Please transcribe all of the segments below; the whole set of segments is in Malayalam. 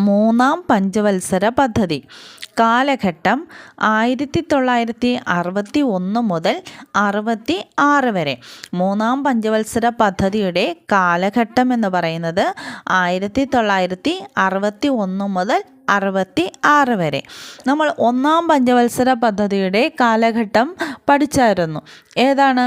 മൂന്നാം പഞ്ചവത്സര പദ്ധതി. കാലഘട്ടം ആയിരത്തി തൊള്ളായിരത്തി അറുപത്തി ഒന്ന് മുതൽ അറുപത്തി ആറ് വരെ. മൂന്നാം പഞ്ചവത്സര പദ്ധതിയുടെ കാലഘട്ടം എന്ന് പറയുന്നത് ആയിരത്തി തൊള്ളായിരത്തി അറുപത്തി ഒന്ന് മുതൽ അറുപത്തി ആറ് വരെ. നമ്മൾ ഒന്നാം പഞ്ചവത്സര പദ്ധതിയുടെ കാലഘട്ടം പഠിച്ചായിരുന്നു. ഏതാണ്?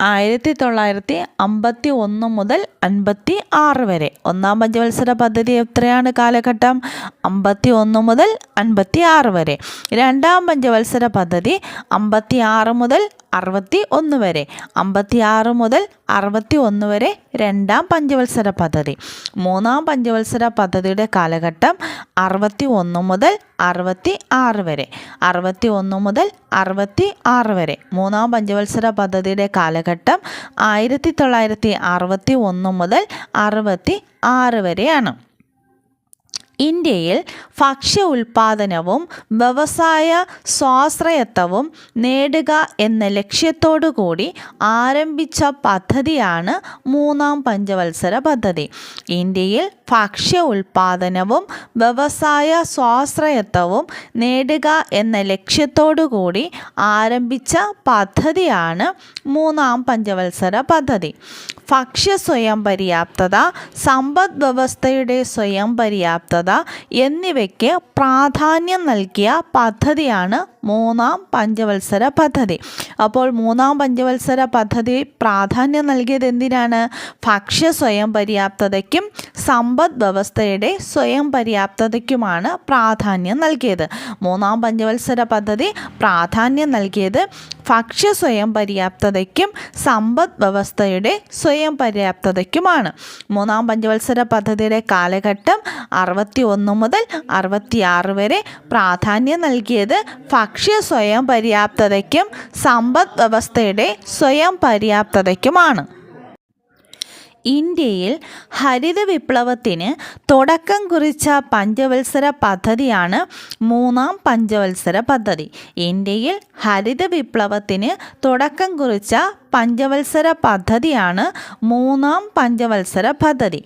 ആയിരത്തി തൊള്ളായിരത്തി അമ്പത്തി ഒന്ന് മുതൽ അൻപത്തി ആറ് വരെ. ഒന്നാം പഞ്ചവത്സര പദ്ധതി എത്രയാണ് കാലഘട്ടം? അമ്പത്തി ഒന്ന് മുതൽ അൻപത്തി ആറ് വരെ. രണ്ടാം പഞ്ചവത്സര പദ്ധതി അമ്പത്തി ആറ് മുതൽ അറുപത്തി ഒന്ന് വരെ. അമ്പത്തി ആറ് മുതൽ അറുപത്തി ഒന്ന് വരെ രണ്ടാം പഞ്ചവത്സര പദ്ധതി. മൂന്നാം പഞ്ചവത്സര പദ്ധതിയുടെ കാലഘട്ടം അറുപത്തി ഒന്ന് മുതൽ അറുപത്തി ആറ് വരെ. അറുപത്തി ഒന്ന് മുതൽ അറുപത്തി ആറ് വരെ. മൂന്നാം പഞ്ചവത്സര പദ്ധതിയുടെ കാലഘട്ടം ആയിരത്തി തൊള്ളായിരത്തി അറുപത്തി ഒന്ന് മുതൽ അറുപത്തി ആറ് വരെയാണ്. ഇന്ത്യയിൽ ഭക്ഷ്യ ഉൽപാദനവും വ്യവസായ സ്വാശ്രയത്വവും നേടുക എന്ന ലക്ഷ്യത്തോടു കൂടി ആരംഭിച്ച പദ്ധതിയാണ് മൂന്നാം പഞ്ചവത്സര പദ്ധതി. ഇന്ത്യയിൽ ഭക്ഷ്യ ഉൽപാദനവും വ്യവസായ സ്വാശ്രയത്വവും നേടുക എന്ന ലക്ഷ്യത്തോടു കൂടി ആരംഭിച്ച പദ്ധതിയാണ് മൂന്നാം പഞ്ചവത്സര പദ്ധതി. ഭക്ഷ്യ സ്വയം പര്യാപ്തത സമ്പദ് വ്യവസ്ഥയുടെ സ്വയം പര്യാപ്തത എന്നിവയ്ക്ക് പ്രാധാന്യം നൽകിയ പദ്ധതിയാണ് മൂന്നാം പഞ്ചവത്സര പദ്ധതി. അപ്പോൾ മൂന്നാം പഞ്ചവത്സര പദ്ധതി പ്രാധാന്യം നൽകിയത് എന്തിനാണ്? ഭക്ഷ്യ സ്വയം പര്യാപ്തതയ്ക്കും സമ്പദ് വ്യവസ്ഥയുടെ സ്വയം പര്യാപ്തതയ്ക്കുമാണ് പ്രാധാന്യം നൽകിയത്. മൂന്നാം പഞ്ചവത്സര പദ്ധതി പ്രാധാന്യം നൽകിയത് ഭക്ഷ്യ സ്വയം പര്യാപ്തതയ്ക്കും സമ്പദ് വ്യവസ്ഥയുടെ സ്വയം പര്യാപ്തതയ്ക്കുമാണ്. മൂന്നാം പഞ്ചവത്സര പദ്ധതിയുടെ കാലഘട്ടം അറുപത്തി ഒന്ന് മുതൽ അറുപത്തിയാറ് വരെ പ്രാധാന്യം നൽകിയത് ഭക്ഷ്യ സ്വയം പര്യാപ്തതയ്ക്കും സമ്പദ് വ്യവസ്ഥയുടെ സ്വയം പര്യാപ്തതയ്ക്കുമാണ്. ഇന്ത്യയിൽ ഹരിത വിപ്ലവത്തിന് തുടക്കം കുറിച്ച പഞ്ചവത്സര പദ്ധതിയാണ് മൂന്നാം പഞ്ചവത്സര പദ്ധതി. ഇന്ത്യയിൽ ഹരിത വിപ്ലവത്തിന് തുടക്കം കുറിച്ച പഞ്ചവത്സര പദ്ധതിയാണ് മൂന്നാം പഞ്ചവത്സര പദ്ധതി.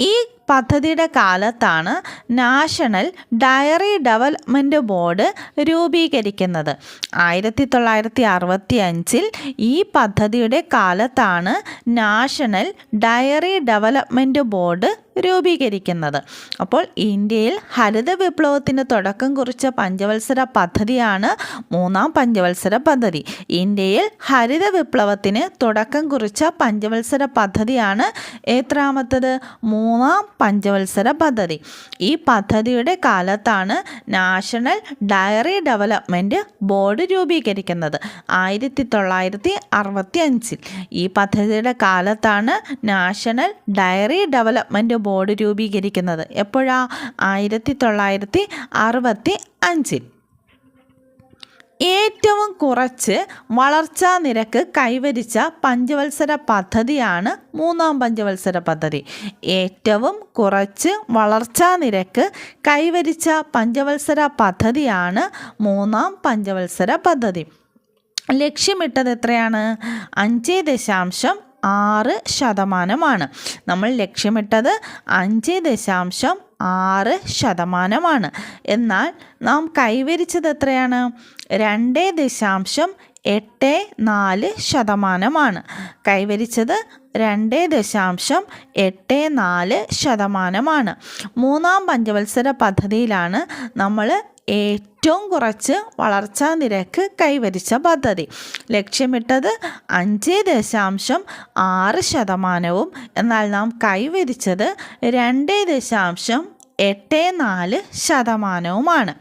ഈ പദ്ധതിയുടെ കാലത്താണ് നാഷണൽ ഡയറി ഡെവലപ്മെന്റ് ബോർഡ് രൂപീകരിക്കുന്നത്. ആയിരത്തി തൊള്ളായിരത്തി അറുപത്തി അഞ്ചിൽ ഈ പദ്ധതിയുടെ കാലത്താണ് നാഷണൽ ഡയറി ഡെവലപ്മെന്റ് ബോർഡ് രൂപീകരിക്കുന്നത്. അപ്പോൾ ഇന്ത്യയിൽ ഹരിത വിപ്ലവത്തിന് തുടക്കം കുറിച്ച പഞ്ചവത്സര പദ്ധതിയാണ് മൂന്നാം പഞ്ചവത്സര പദ്ധതി. ഇന്ത്യയിൽ ഹരിത വിപ്ലവത്തിന് തുടക്കം കുറിച്ച പഞ്ചവത്സര പദ്ധതിയാണ് എത്രാമത്തത് മൂന്നാം പഞ്ചവത്സര പദ്ധതി. ഈ പദ്ധതിയുടെ കാലത്താണ് നാഷണൽ ഡയറി ഡെവലപ്മെന്റ് ബോർഡ് രൂപീകരിക്കുന്നത്. ആയിരത്തി തൊള്ളായിരത്തി അറുപത്തി അഞ്ചിൽ ഈ പദ്ധതിയുടെ കാലത്താണ് നാഷണൽ ഡയറി ഡെവലപ്മെന്റ് ബോർഡ് രൂപീകരിക്കുന്നത്. എപ്പോഴാ? ആയിരത്തി തൊള്ളായിരത്തി അറുപത്തി അഞ്ചിൽ ഏറ്റവും കുറച്ച് വളർച്ചാ നിരക്ക് കൈവരിച്ച പഞ്ചവത്സര പദ്ധതിയാണ് മൂന്നാം പഞ്ചവത്സര പദ്ധതി. ഏറ്റവും കുറച്ച് വളർച്ചാ നിരക്ക് കൈവരിച്ച പഞ്ചവത്സര പദ്ധതിയാണ് മൂന്നാം പഞ്ചവത്സര പദ്ധതി. ലക്ഷ്യമിട്ടത് എത്രയാണ്? അഞ്ച് ദശാംശം ആറ് ശതമാനമാണ്. നമ്മൾ ലക്ഷ്യമിട്ടത് അഞ്ച് ദശാംശം ആറ് ശതമാനമാണ്. എന്നാൽ നാം കൈവരിച്ചത് എത്രയാണ്? രണ്ട് ദശാംശം എട്ട് നാല് ശതമാനമാണ്. കൈവരിച്ചത് രണ്ട് ദശാംശം എട്ട് നാല് ശതമാനമാണ്. മൂന്നാം പഞ്ചവത്സര പദ്ധതിയിലാണ് നമ്മൾ ഏറ്റവും കുറച്ച് വളർച്ചാ നിരക്ക് കൈവരിച്ച പദ്ധതി. ലക്ഷ്യമിട്ടത് അഞ്ച് ദശാംശം ആറ് ശതമാനവും. എന്നാൽ നാം കൈവരിച്ചത് രണ്ട് ദശാംശം എട്ട് നാല് ശതമാനവുമാണ്.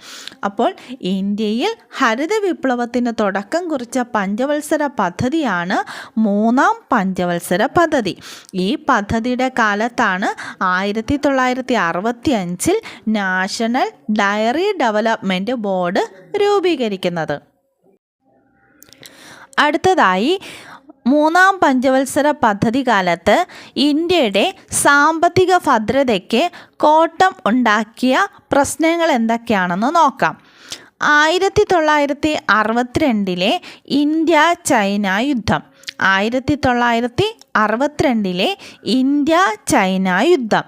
അപ്പോൾ ഇന്ത്യയിൽ ഹരിത വിപ്ലവത്തിന് തുടക്കം കുറിച്ച പഞ്ചവത്സര പദ്ധതിയാണ് മൂന്നാം പഞ്ചവത്സര പദ്ധതി. ഈ പദ്ധതിയുടെ കാലത്താണ് ആയിരത്തി തൊള്ളായിരത്തി അറുപത്തി അഞ്ചിൽ നാഷണൽ ഡയറി ഡെവലപ്മെന്റ് ബോർഡ് രൂപീകരിക്കുന്നത്. അടുത്തതായി മൂന്നാം പഞ്ചവത്സര പദ്ധതി കാലത്ത് ഇന്ത്യയുടെ സാമ്പത്തിക ഭദ്രതയ്ക്ക് കോട്ടം ഉണ്ടാക്കിയ പ്രശ്നങ്ങൾ എന്തൊക്കെയാണെന്ന് നോക്കാം. ആയിരത്തി തൊള്ളായിരത്തി അറുപത്തിരണ്ടിലെ ഇന്ത്യ ചൈന യുദ്ധം. ആയിരത്തി തൊള്ളായിരത്തി അറുപത്തിരണ്ടിലെ ഇന്ത്യ ചൈന യുദ്ധം.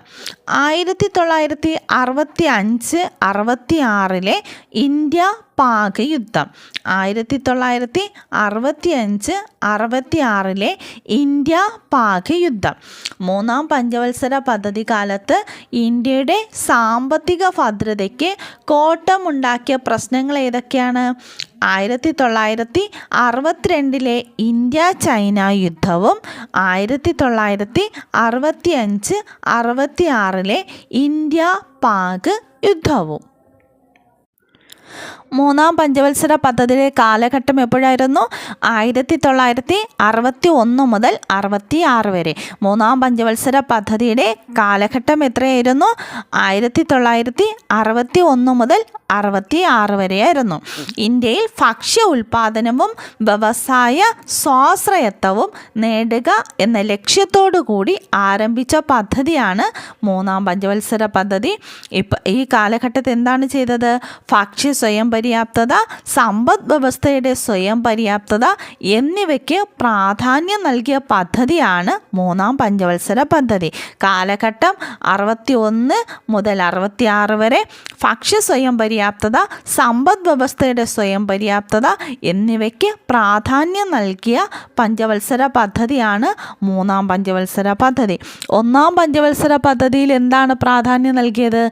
ആയിരത്തി തൊള്ളായിരത്തി അറുപത്തി അഞ്ച് അറുപത്തി ആറിലെ ഇന്ത്യ പാക് യുദ്ധം. ആയിരത്തി തൊള്ളായിരത്തി അറുപത്തി അഞ്ച് അറുപത്തി ആറിലെ ഇന്ത്യ പാക് യുദ്ധം. മൂന്നാം പഞ്ചവത്സര പദ്ധതി കാലത്ത് ഇന്ത്യയുടെ സാമ്പത്തിക ഭദ്രതയ്ക്ക് കോട്ടമുണ്ടാക്കിയ പ്രശ്നങ്ങൾ ഏതൊക്കെയാണ്? ആയിരത്തി തൊള്ളായിരത്തി അറുപത്തിരണ്ടിലെ ഇന്ത്യ ചൈന യുദ്ധവും ആയിരത്തി തൊള്ളായിരത്തി അറുപത്തി അഞ്ച് അറുപത്തി ആറിലെ ഇന്ത്യ പാക് യുദ്ധവും. മൂന്നാം പഞ്ചവത്സര പദ്ധതിയുടെ കാലഘട്ടം എപ്പോഴായിരുന്നു? ആയിരത്തി തൊള്ളായിരത്തി അറുപത്തി ഒന്ന് മുതൽ അറുപത്തി ആറ് വരെ. മൂന്നാം പഞ്ചവത്സര പദ്ധതിയുടെ കാലഘട്ടം എത്രയായിരുന്നു? ആയിരത്തി തൊള്ളായിരത്തി അറുപത്തി ഒന്ന് മുതൽ അറുപത്തി ആറ് വരെയായിരുന്നു. ഇന്ത്യയിൽ ഭക്ഷ്യ ഉൽപാദനവും വ്യവസായ സ്വാശ്രയത്വവും നേടുക എന്ന ലക്ഷ്യത്തോടു കൂടി ആരംഭിച്ച പദ്ധതിയാണ് മൂന്നാം പഞ്ചവത്സര പദ്ധതി. ഇപ്പം ഈ കാലഘട്ടത്തിൽ എന്താണ് ചെയ്തത്? ഭക്ഷ്യ സ്വയം പര്യാപ്തത സമ്പദ് വ്യവസ്ഥയുടെ സ്വയം പര്യാപ്തത എന്നിവയ്ക്ക് പ്രാധാന്യം നൽകിയ പദ്ധതിയാണ് മൂന്നാം പഞ്ചവത്സര പദ്ധതി. കാലഘട്ടം അറുപത്തി ഒന്ന് മുതൽ അറുപത്തി ആറ് വരെ ഭക്ഷ്യ സ്വയം പര്യാപ്തത സമ്പദ് വ്യവസ്ഥയുടെ സ്വയം പര്യാപ്തത എന്നിവയ്ക്ക് പ്രാധാന്യം നൽകിയ പഞ്ചവത്സര പദ്ധതിയാണ് മൂന്നാം പഞ്ചവത്സര പദ്ധതി. ഒന്നാം പഞ്ചവത്സര പദ്ധതിയിൽ എന്താണ് പ്രാധാന്യം നൽകിയത്?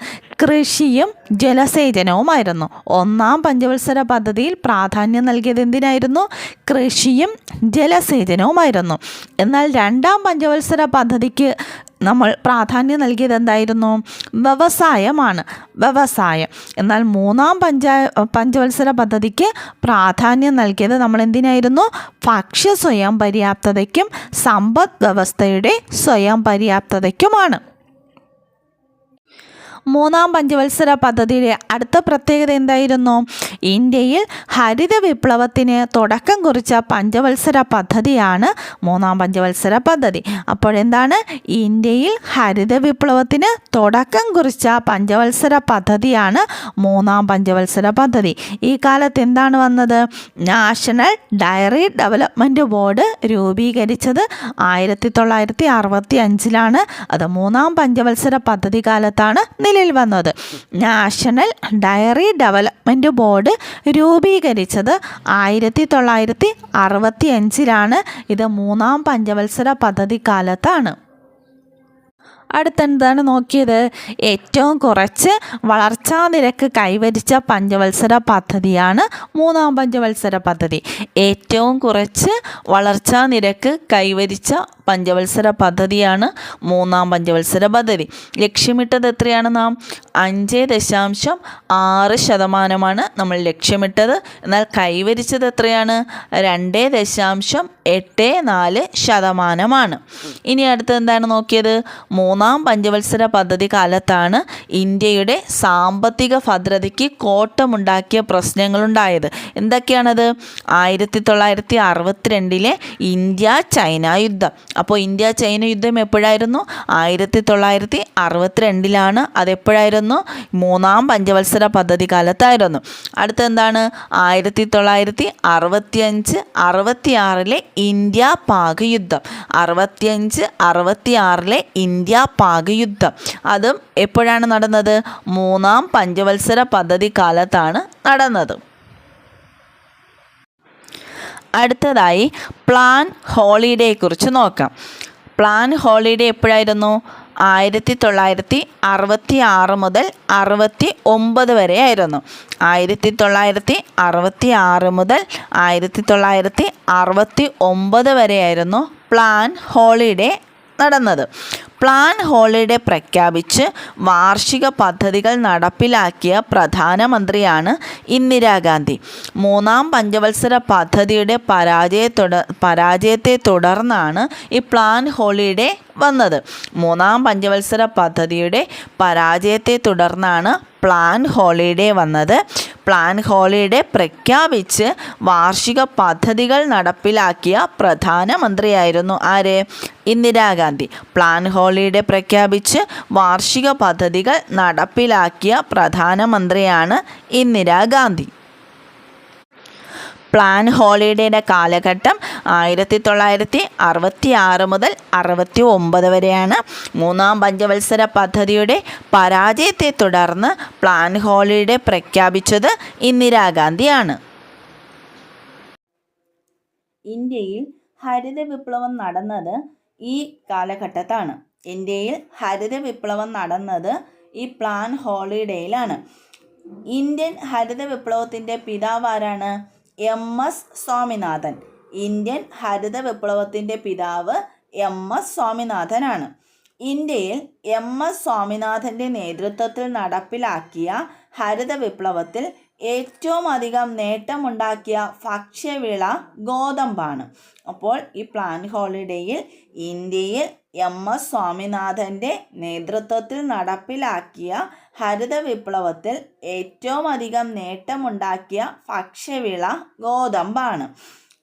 കൃഷിയും ജലസേചനവുമായിരുന്നു. ഒന്നാം പഞ്ചവത്സര പദ്ധതിയിൽ പ്രാധാന്യം നൽകിയത് എന്തിനായിരുന്നു? കൃഷിയും ജലസേചനവുമായിരുന്നു. എന്നാൽ രണ്ടാം പഞ്ചവത്സര പദ്ധതിക്ക് നമ്മൾ പ്രാധാന്യം നൽകിയത് എന്തായിരുന്നു? വ്യവസായമാണ്. വ്യവസായം. എന്നാൽ മൂന്നാം പഞ്ചായ പഞ്ചവത്സര പദ്ധതിക്ക് പ്രാധാന്യം നൽകിയത് നമ്മൾ എന്തിനായിരുന്നു? ഭക്ഷ്യ സ്വയം പര്യാപ്തതയ്ക്കും സമ്പദ് വ്യവസ്ഥയുടെ സ്വയം പര്യാപ്തതയ്ക്കുമാണ് മൂന്നാം പഞ്ചവത്സര പദ്ധതിയുടെ അടുത്ത പ്രത്യേകത എന്തായിരുന്നു? ഇന്ത്യയിൽ ഹരിത വിപ്ലവത്തിന് തുടക്കം കുറിച്ച പഞ്ചവത്സര പദ്ധതിയാണ് മൂന്നാം പഞ്ചവത്സര പദ്ധതി. അപ്പോഴെന്താണ് ഇന്ത്യയിൽ ഹരിത വിപ്ലവത്തിന് തുടക്കം കുറിച്ച പഞ്ചവത്സര പദ്ധതിയാണ് മൂന്നാം പഞ്ചവത്സര പദ്ധതി. ഈ കാലത്ത് എന്താണ് വന്നത്? നാഷണൽ ഡയറി ഡെവലപ്മെന്റ് ബോർഡ് രൂപീകരിച്ചത് ആയിരത്തി തൊള്ളായിരത്തി അറുപത്തി അഞ്ചിലാണ്. അത് മൂന്നാം പഞ്ചവത്സര പദ്ധതി കാലത്താണ് നിലയിൽ വന്നത്. നാഷണൽ ഡയറി ഡെവലപ്മെന്റ് ബോർഡ് രൂപീകരിച്ചത് ആയിരത്തി തൊള്ളായിരത്തി അറുപത്തി അഞ്ചിലാണ് ഇത് മൂന്നാം പഞ്ചവത്സര പദ്ധതി കാലത്താണ് അടുത്തെന്താണ് നോക്കിയത്. ഏറ്റവും കുറച്ച് വളർച്ചാ നിരക്ക് കൈവരിച്ച പഞ്ചവത്സര പദ്ധതിയാണ് മൂന്നാം പഞ്ചവത്സര പദ്ധതി. ഏറ്റവും കുറച്ച് വളർച്ചാ നിരക്ക് കൈവരിച്ച പഞ്ചവത്സര പദ്ധതിയാണ് മൂന്നാം പഞ്ചവത്സര പദ്ധതി. ലക്ഷ്യമിട്ടത് എത്രയാണ് നാം? അഞ്ച് ദശാംശം ആറ് ശതമാനമാണ് നമ്മൾ ലക്ഷ്യമിട്ടത്. എന്നാൽ കൈവരിച്ചത് എത്രയാണ്? രണ്ട് ദശാംശം എട്ട് നാല് ശതമാനമാണ്. ഇനി അടുത്ത് എന്താണ് നോക്കിയത്? മൂന്നാം പഞ്ചവത്സര പദ്ധതി കാലത്താണ് ഇന്ത്യയുടെ സാമ്പത്തിക ഭദ്രതയ്ക്ക് കോട്ടമുണ്ടാക്കിയ പ്രശ്നങ്ങളുണ്ടായത്. എന്തൊക്കെയാണത്? ആയിരത്തി തൊള്ളായിരത്തി അറുപത്തിരണ്ടിലെ ഇന്ത്യ ചൈന യുദ്ധം. അപ്പോൾ ഇന്ത്യ ചൈന യുദ്ധം എപ്പോഴായിരുന്നു? ആയിരത്തി തൊള്ളായിരത്തി അറുപത്തിരണ്ടിലാണ് അതെപ്പോഴായിരുന്നു? മൂന്നാം പഞ്ചവത്സര പദ്ധതി കാലത്തായിരുന്നു. അടുത്തെന്താണ്? ആയിരത്തി തൊള്ളായിരത്തി അറുപത്തിയഞ്ച് അറുപത്തി ആറിലെ ഇന്ത്യ പാക് യുദ്ധം. അറുപത്തിയഞ്ച് അറുപത്തി ആറിലെ ഇന്ത്യ പാക് യുദ്ധം അതും എപ്പോഴാണ് നടന്നത്? മൂന്നാം പഞ്ചവത്സര പദ്ധതി കാലത്താണ് നടന്നത്. അടുത്തതായി പ്ലാൻ ഹോളിഡേയെക്കുറിച്ച് നോക്കാം. പ്ലാൻ ഹോളിഡേ എപ്പോഴായിരുന്നു? ആയിരത്തി തൊള്ളായിരത്തി അറുപത്തി ആറ് മുതൽ അറുപത്തി ഒമ്പത് വരെ ആയിരുന്നു ആയിരത്തി തൊള്ളായിരത്തി അറുപത്തി ആറ് മുതൽ ആയിരത്തി തൊള്ളായിരത്തി അറുപത്തി ഒമ്പത് വരെയായിരുന്നു പ്ലാൻ ഹോളിഡേ നടന്നത്. പ്ലാൻ ഹോളിഡേ പ്രഖ്യാപിച്ച് വാർഷിക പദ്ധതികൾ നടപ്പിലാക്കിയ പ്രധാനമന്ത്രിയാണ് ഇന്ദിരാഗാന്ധി. മൂന്നാം പഞ്ചവത്സര പദ്ധതിയുടെ പരാജയത്തുട പരാജയത്തെ തുടർന്നാണ് ഈ പ്ലാൻ ഹോളിഡേ വന്നത്. മൂന്നാം പഞ്ചവത്സര പദ്ധതിയുടെ പരാജയത്തെ തുടർന്നാണ് പ്ലാൻ ഹോളിഡേ വന്നത്. പ്ലാൻ ഹോളിഡേ പ്രഖ്യാപിച്ച് വാർഷിക പദ്ധതികൾ നടപ്പിലാക്കിയ പ്രധാനമന്ത്രിയായിരുന്നു ആര്? ഇന്ദിരാഗാന്ധി. പ്ലാൻ ഹോളിഡേ പ്രഖ്യാപിച്ച് വാർഷിക പദ്ധതികൾ നടപ്പിലാക്കിയ പ്രധാനമന്ത്രിയാണ് ഇന്ദിരാഗാന്ധി. പ്ലാൻ ഹോളിഡേയുടെ കാലഘട്ടം ആയിരത്തി തൊള്ളായിരത്തി അറുപത്തി ആറ് മുതൽ അറുപത്തി ഒമ്പത് വരെയാണ്. മൂന്നാം പഞ്ചവത്സര പദ്ധതിയുടെ പരാജയത്തെ തുടർന്ന് പ്ലാൻ ഹോളിഡേ പ്രഖ്യാപിച്ചത് ഇന്ദിരാഗാന്ധിയാണ്. ഇന്ത്യയിൽ ഹരിത വിപ്ലവം നടന്നത് ഈ കാലഘട്ടത്താണ്. ഇന്ത്യയിൽ ഹരിത വിപ്ലവം നടന്നത് ഈ പ്ലാൻ ഹോളിഡേയിലാണ്. ഇന്ത്യൻ ഹരിത വിപ്ലവത്തിന്റെ പിതാവ് ആരാണ്? M S Swaminathan. ഇന്ത്യൻ ഹരിത വിപ്ലവത്തിന്റെ പിതാവ് എം എസ് സ്വാമിനാഥനാണ്. ഇന്ത്യയിൽ എം എസ് സ്വാമിനാഥന്റെ നേതൃത്വത്തിൽ നടപ്പിലാക്കിയ ഹരിത വിപ്ലവത്തിൽ ഏറ്റവും അധികം നേട്ടമുണ്ടാക്കിയ ഭക്ഷ്യവിള ഗോതമ്പാണ്. അപ്പോൾ ഈ പ്ലാൻ ഹോളിഡേയിൽ ഇന്ത്യയിൽ എം എസ് സ്വാമിനാഥന്റെ നേതൃത്വത്തിൽ നടപ്പിലാക്കിയ ഹരിത വിപ്ലവത്തിൽ ഏറ്റവും അധികം നേട്ടമുണ്ടാക്കിയ ഭക്ഷ്യവിള ഗോതമ്പാണ്.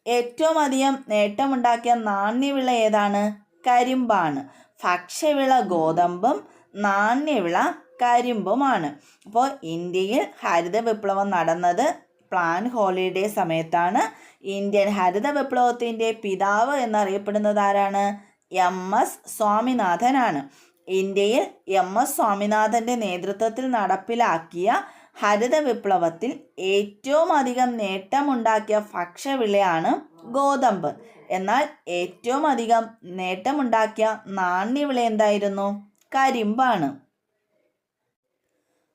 ഏറ്റവും അധികം നേട്ടമുണ്ടാക്കിയ നാണ്യവിള ഏതാണ്? കരിമ്പാണ്. ഭക്ഷ്യവിള ഗോതമ്പും നാണ്യവിള കരിമ്പുമാണ്. അപ്പോൾ ഇന്ത്യയിൽ ഹരിത വിപ്ലവം നടന്നത് പ്ലാൻ ഹോളിഡേ സമയത്താണ്. ഇന്ത്യൻ ഹരിത വിപ്ലവത്തിന്റെ പിതാവ് എന്നറിയപ്പെടുന്നത് ആരാണ്? എം എസ് സ്വാമിനാഥനാണ്. ഇന്ത്യയിൽ എം എസ് സ്വാമിനാഥന്റെ നേതൃത്വത്തിൽ നടപ്പിലാക്കിയ ഹരിത വിപ്ലവത്തിൽ ഏറ്റവും അധികം നേട്ടമുണ്ടാക്കിയ ഭക്ഷ്യവിളയാണ് ഗോതമ്പ്. എന്നാൽ ഏറ്റവും അധികം നേട്ടമുണ്ടാക്കിയ നാണ്യവിള എന്തായിരുന്നു? കരിമ്പാണ്.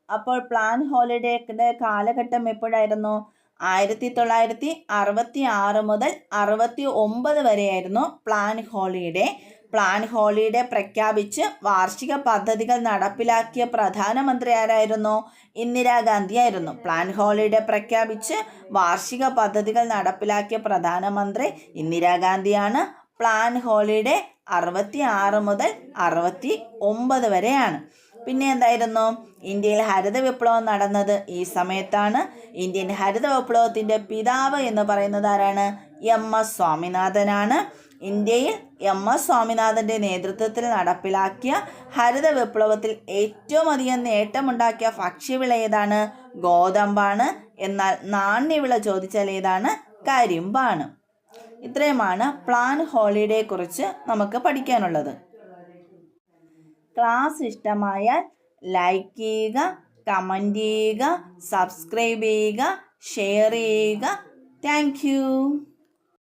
അപ്പോൾ പ്ലാൻ ഹോളിഡേയുടെ കാലഘട്ടം എപ്പോഴായിരുന്നു? ആയിരത്തി തൊള്ളായിരത്തി അറുപത്തി ആറ് മുതൽ അറുപത്തി ഒമ്പത് വരെയായിരുന്നു പ്ലാൻ ഹോളിഡേ. പ്ലാൻ ഹോളിഡേ പ്രഖ്യാപിച്ച് വാർഷിക പദ്ധതികൾ നടപ്പിലാക്കിയ പ്രധാനമന്ത്രി ആരായിരുന്നു? ഇന്ദിരാഗാന്ധി ആയിരുന്നു. പ്ലാൻ ഹോളിഡേ പ്രഖ്യാപിച്ച് വാർഷിക പദ്ധതികൾ നടപ്പിലാക്കിയ പ്രധാനമന്ത്രി ഇന്ദിരാഗാന്ധിയാണ്. പ്ലാൻ ഹോളിഡേ അറുപത്തി ആറ് മുതൽ അറുപത്തി ഒമ്പത് വരെയാണ്. പിന്നെ എന്തായിരുന്നു? ഇന്ത്യയിൽ ഹരിത വിപ്ലവം നടന്നത് ഈ സമയത്താണ്. ഇന്ത്യൻ ഹരിത വിപ്ലവത്തിന്റെ പിതാവ് എന്ന് പറയുന്നത് ആരാണ്? എം എസ് സ്വാമിനാഥനാണ്. ഇന്ത്യയിൽ എം എസ് സ്വാമിനാഥന്റെ നേതൃത്വത്തിൽ നടപ്പിലാക്കിയ ഹരിത വിപ്ലവത്തിൽ ഏറ്റവും അധികം നേട്ടമുണ്ടാക്കിയ ഭക്ഷ്യവിള ഏതാണ്? ഗോതമ്പാണ്. എന്നാൽ നാണ്യവിള ചോദിച്ചാൽ ഏതാണ്? കരിമ്പാണ്. ഇത്രയുമാണ് പ്ലാൻ ഹോളിഡേ കുറിച്ച് നമുക്ക് പഠിക്കാനുള്ളത്. ക്ലാസ് ഇഷ്ടമായാൽ ലൈക്ക് ചെയ്യുക കമന്റ് ചെയ്യുക സബ്സ്ക്രൈബ് ചെയ്യുക ഷെയർ ചെയ്യുക. താങ്ക്